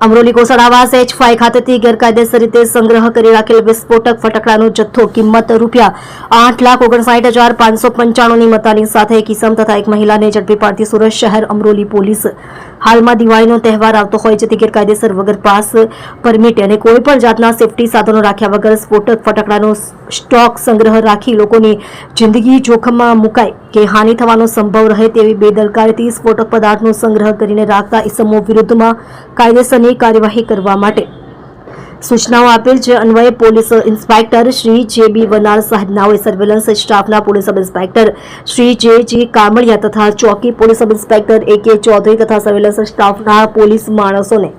Amroli કોસડાવાસ H phi ખાતેથી ગેરકાયદેસર રીતે સંગ્રહ કરી રાખેલ વિસ્ફોટક ફટાકડાનો જથ્થો કિંમત રૂપિયા આઠ લાખ ઓગણસાઠ હજાર પાંચસો પંચાણુંની મતાની સાથે એક ઇસમ તથા એક મહિલાને ઝડપી પાડતી સુરત શહેર અમરોલી પોલીસ હાલમાં દિવાળીનો તહેવાર આવતો હોય જેથી ગેરકાયદેસર વગર પાસ પરમિટ અને કોઈપણ જાતના સેફટી સાધનો રાખ્યા વગર સ્ફોટક ફટાકડાનો સ્ટોક સંગ્રહ રાખી લોકોની જિંદગી જોખમમાં મુકાય. કે હાનિ થવાનો સંભવ રહે તેવી બેદરકારીથી સ્ફોટક પદાર્થનો સંગ્રહ કરીને રાખતા ઇસમો વિરુદ્ધમાં કાયદેસરની કાર્યવાહી કરવા માટે. સૂચનાઓ આપેલ છે, અન્વયે પોલીસ ઇન્સ્પેક્ટર શ્રી જે બી વનાર સાહેબ સર્વેલન્સ સ્ટાફના પોલીસ સબ ઇન્સ્પેક્ટર શ્રી જે જી કામળિયા તથા ચોકી પોલીસ સબ ઇન્સ્પેક્ટર એ કે ચૌધરી તથા સર્વેલન્સ સ્ટાફના પોલીસ માણસોને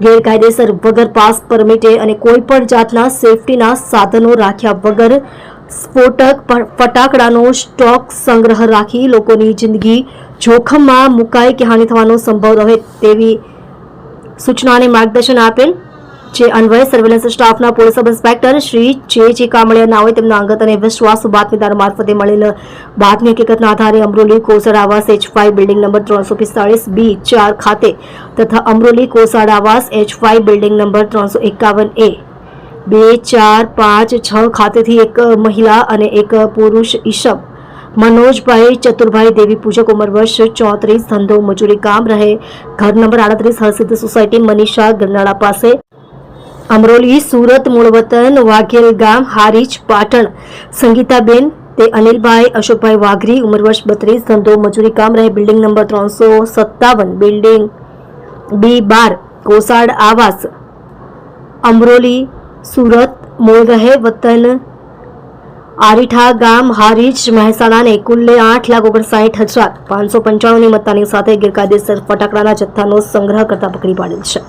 ગેરકાયદેસર વગર પાસ પરમિટે અને કોઈપણ જાતના સેફટીના સાધનો રાખ્યા વગર સ્ફોટક ફટાકડાનો સ્ટોક સંગ્રહ રાખી લોકોની જિંદગી જોખમમાં મુકાય કે હાનિ થવાનો સંભવ રહે તેવી સૂચનાને માર્ગદર્શન આપેલ જે અન્વયે સર્વેલન્સ સ્ટાફના પોલીસ સબ ઇન્સ્પેક્ટર શ્રી જે જે કામળિયા હોય તેમના અંગત અને વિશ્વાસુ બાતમીદાર મારફતે મળેલ બાતમી હકીકતના આધારે અમરોલી કોસળ આવાસ એચ ફાઈવ બિલ્ડિંગ નંબર ત્રણસો પિસ્તાળીસ બી ચાર ખાતે તથા અમરોલી કોસાડ આવાસ એચ ફાઈવ બિલ્ડિંગ નંબર ત્રણસો એકાવન એ બે, ચાર, પાંચ, છ ખાતેથી એક મહિલા અને એક પુરુષ ઈશબ. મનોજભાઈ ચતુરભાઈ દેવી પૂજક ઉંમર વર્ષ ચોત્રીસ, ધંધો, મજૂરી, કામ રહે. ઘર નંબર આડત્રીસ, હરસિદ્ધ સોસાયટી, મનીષા, ગરનાળા પાસે. અમરોલી, સુરત, મૂળવતન, વાઘેલ ગામ, હારીજ, પાટણ. સંગીતાબેન, તે અનિલભાઈ, અશોકભાઈ વાઘરી, ઉંમર વર્ષ બત્રીસ, ધંધો, મજૂરી, કામ રહે. બિલ્ડિંગ નંબર ત્રણસો સત્તાવન, બિલ્ડિંગ બી બાર, કોસાડ આવાસ. અમરોલી સુરત મૂળ રહે વતન, આરીઠા ગામ, હારીજ, મહેસાણાને કુલ્લે આઠ લાખ ઓગણસાઠ હજાર પાંચસો પંચાણુંની મત્તાની સાથે ગેરકાયદેસર ફટાકડાના જથ્થાનો સંગ્રહ કરતા પકડી પાડેલ છે.